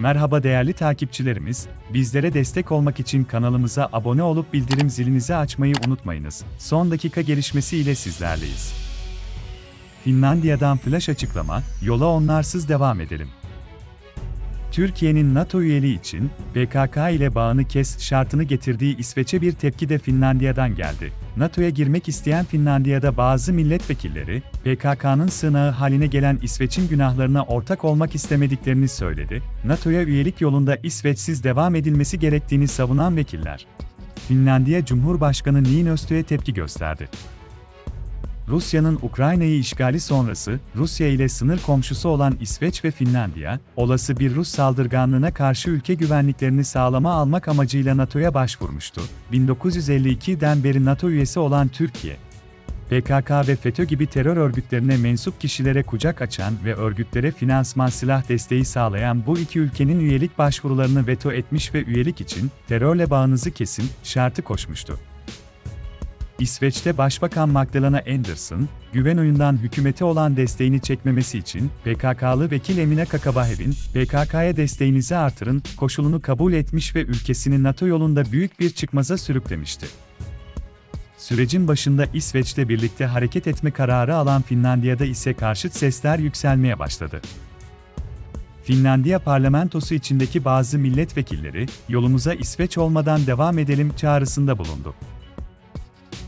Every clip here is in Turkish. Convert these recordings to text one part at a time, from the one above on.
Merhaba değerli takipçilerimiz, bizlere destek olmak için kanalımıza abone olup bildirim zilinizi açmayı unutmayınız. Son dakika gelişmesi ile sizlerleyiz. Finlandiya'dan flash açıklama, yola onlarsız devam edelim. Türkiye'nin NATO üyeliği için PKK ile bağını kes şartını getirdiği İsveç'e bir tepki de Finlandiya'dan geldi. NATO'ya girmek isteyen Finlandiya'da bazı milletvekilleri, PKK'nın sığınağı haline gelen İsveç'in günahlarına ortak olmak istemediklerini söyledi. NATO'ya üyelik yolunda İsveçsiz devam edilmesi gerektiğini savunan vekiller. Finlandiya Cumhurbaşkanı Niinistö'ye tepki gösterdi. Rusya'nın Ukrayna'yı işgali sonrası, Rusya ile sınır komşusu olan İsveç ve Finlandiya, olası bir Rus saldırganlığına karşı ülke güvenliklerini sağlama almak amacıyla NATO'ya başvurmuştu. 1952'den beri NATO üyesi olan Türkiye, PKK ve FETÖ gibi terör örgütlerine mensup kişilere kucak açan ve örgütlere finansman silah desteği sağlayan bu iki ülkenin üyelik başvurularını veto etmiş ve üyelik için terörle bağınızı kesin şartı koşmuştu. İsveç'te Başbakan Magdalena Andersson, güven oyundan hükümete olan desteğini çekmemesi için PKK'lı vekil Emine Kakabahev'in PKK'ya desteğinizi artırın koşulunu kabul etmiş ve ülkesini NATO yolunda büyük bir çıkmaza sürüklemişti. Sürecin başında İsveç'te birlikte hareket etme kararı alan Finlandiya'da ise karşıt sesler yükselmeye başladı. Finlandiya parlamentosu içindeki bazı milletvekilleri, yolumuza İsveç olmadan devam edelim çağrısında bulundu.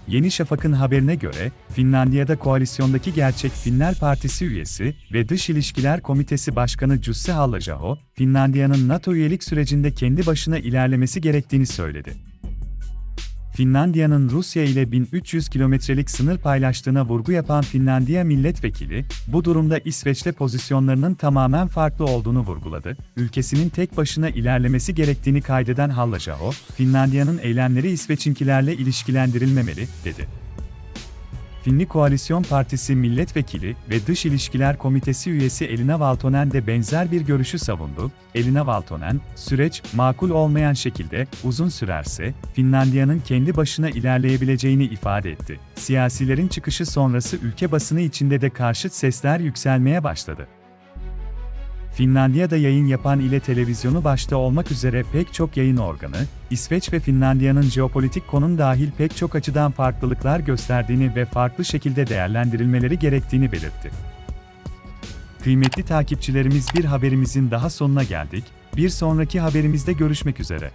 Yeni Şafak'ın haberine göre, Finlandiya'da koalisyondaki Gerçek Finler Partisi üyesi ve Dış İlişkiler Komitesi Başkanı Jussi halla Finlandiya'nın NATO üyelik sürecinde kendi başına ilerlemesi gerektiğini söyledi. Finlandiya'nın Rusya ile 1300 kilometrelik sınır paylaştığına vurgu yapan Finlandiya milletvekili, bu durumda İsveç'te pozisyonlarının tamamen farklı olduğunu vurguladı. Ülkesinin tek başına ilerlemesi gerektiğini kaydeden Hallajaho, Finlandiya'nın eylemleri İsveç'inkilerle ilişkilendirilmemeli, dedi. Finli Koalisyon Partisi milletvekili ve Dış İlişkiler Komitesi üyesi Elina Valtonen de benzer bir görüşü savundu. Elina Valtonen, süreç makul olmayan şekilde uzun sürerse Finlandiya'nın kendi başına ilerleyebileceğini ifade etti. Siyasilerin çıkışı sonrası ülke basını içinde de karşıt sesler yükselmeye başladı. Finlandiya'da yayın yapan ile televizyonu başta olmak üzere pek çok yayın organı, İsveç ve Finlandiya'nın jeopolitik konum dahil pek çok açıdan farklılıklar gösterdiğini ve farklı şekilde değerlendirilmeleri gerektiğini belirtti. Kıymetli takipçilerimiz bir haberimizin daha sonuna geldik, bir sonraki haberimizde görüşmek üzere.